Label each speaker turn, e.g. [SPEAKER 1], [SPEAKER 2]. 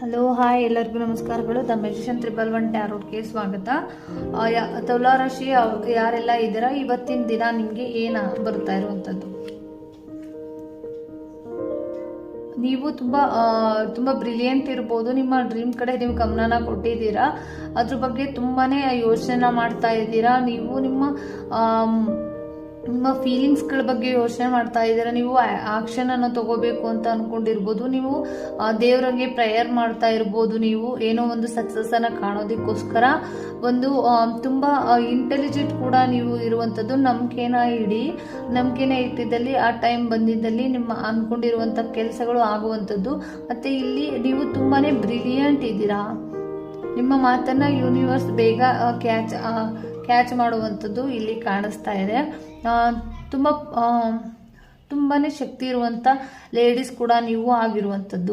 [SPEAKER 1] Hello hi ಎಲ್ಲರಿಗೂ ನಮಸ್ಕಾರಗಳು. The magician triple one ಟ್ಯಾರೋಟ್ಗೆ ಸ್ವಾಗತ. ತೌಲಾ ಯಾ- ತುಲಾ ರಾಶಿ ಯಾರೆಲ್ಲ ಇದ್ದೀರಾ? ಇವತ್ತಿನ ದಿನ ನಿಮಗೆ ಏನು ಬರ್ತಾ ಇರುವಂಥದ್ದು ನೀವು ತುಂಬ ತುಂಬ ಬ್ರಿಲಿಯಂಟ್ ಇರ್ಬೋದು. ನಿಮ್ಮ ಡ್ರೀಮ್ ಕಡೆ ನೀವು ಗಮನನ ಕೊಟ್ಟಿದ್ದೀರಾ. ಅದ್ರ ಬಗ್ಗೆ ತುಂಬಾ ಯೋಚನೆ ಮಾಡ್ತಾ ಇದ್ದೀರಾ. ನೀವು ನಿಮ್ಮ ನಿಮ್ಮ ಫೀಲಿಂಗ್ಸ್ಗಳ ಬಗ್ಗೆ ಯೋಚನೆ ಮಾಡ್ತಾ ಇದ್ದೀರಾ? ನೀವು ಆಕ್ಷನ್ ಅನ್ನು ತಗೋಬೇಕು ಅಂತ ಅನ್ಕೊಂಡಿರ್ಬೋದು. ನೀವು ದೇವರಂಗೆ ಪ್ರೇಯರ್ ಮಾಡ್ತಾ ಇರ್ಬೋದು. ನೀವು ಏನೋ ಒಂದು ಸಕ್ಸಸ್ ಅನ್ನ ಕಾಣೋದಕ್ಕೋಸ್ಕರ ಒಂದು ತುಂಬಾ ಇಂಟೆಲಿಜೆಂಟ್ ಕೂಡ ನೀವು ಇರುವಂಥದ್ದು ನಂಬಿಕೆನ ಇಡಿ. ನಂಬಿಕೆನ ಇಟ್ಟಿದ್ದಲ್ಲಿ, ಆ ಟೈಮ್ ಬಂದಿದ್ದಲ್ಲಿ ನಿಮ್ಮ ಅನ್ಕೊಂಡಿರುವಂತ ಕೆಲಸಗಳು ಆಗುವಂಥದ್ದು ಮತ್ತೆ ಇಲ್ಲಿ ನೀವು ತುಂಬಾನೇ ಬ್ರಿಲಿಯಂಟ್ ಇದ್ದೀರಾ. ನಿಮ್ಮ ಮಾತನ್ನ ಯೂನಿವರ್ಸ್ ಬೇಗ ಕ್ಯಾಚ್ ಕ್ಯಾಚ್ ಮಾಡುವಂಥದ್ದು ಇಲ್ಲಿ ಕಾಣಿಸ್ತಾ ಇದೆ. ತುಂಬ ತುಂಬಾ ಶಕ್ತಿ ಇರುವಂಥ ಲೇಡೀಸ್ ಕೂಡ ನೀವು ಆಗಿರುವಂಥದ್ದು.